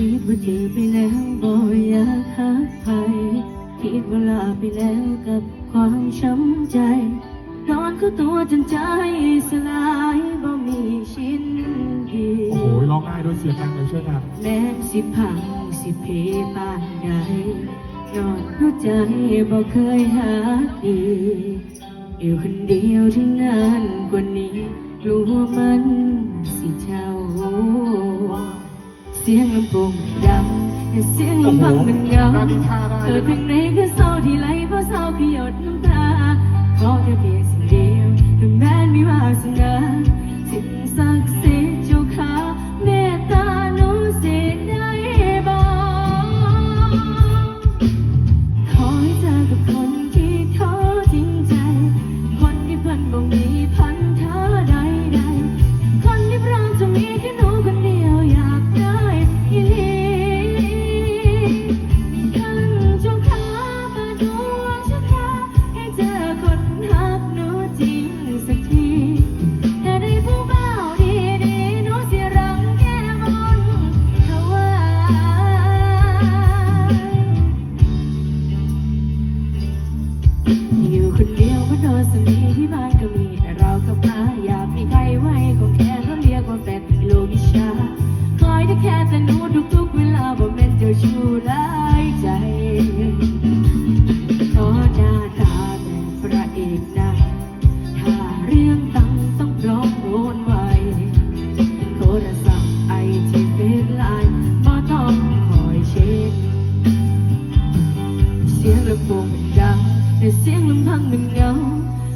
คิดว่าเจอไปแล้วบ่อยากหาใครคิดว่าลาไปแล้วกับความช้ำใจ นอนก็ตัวจนใจสลายบ่มีชิ้นดีโอ้ยร้องไห้ด้วยเสียงดังเลยช่วยกันแม้สิพังสิเพปานใดยอดหัวใจบ่เคยหาดีอยู่คนเดียวที่นานกว่านี้ เสียงลำพังมันเหงาโอ้โหน่านินทาได้เธอเพียงไหนก็เศร้าที่ไหลเพราะเศร้าขยดน้ำตา อยู่คนเดียวมันโดนสมีที่บ้านก็มีแต่เรากับมาอยากมีใครไว้คงแค่เขาเรียกว่าแฟนโลกิชาคอยได้แค่แต่หนูทุกๆเวลาบ่แม่นเจ้าชู้ร้ายใจขอหน้าตาแบบพระเอกนะถ้าเรื่องตังต้องร้อมโอนไวโทรศัพท์ไอจีเฟซไลน์บ่ต้องคอยเช็คเสียงลำโพงมันดัง แต่เสียงลำพังมันเงา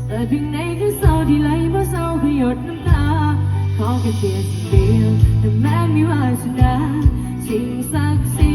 แต่เพียงไหนก็เศร้าที่ไหลเพราะเศร้าคือหยดน้ำตา ขอแค่เพียงสิ่งเดียวแต่แม้ไม่ว่าสนาสิ่งศักดิ์สิทธิ์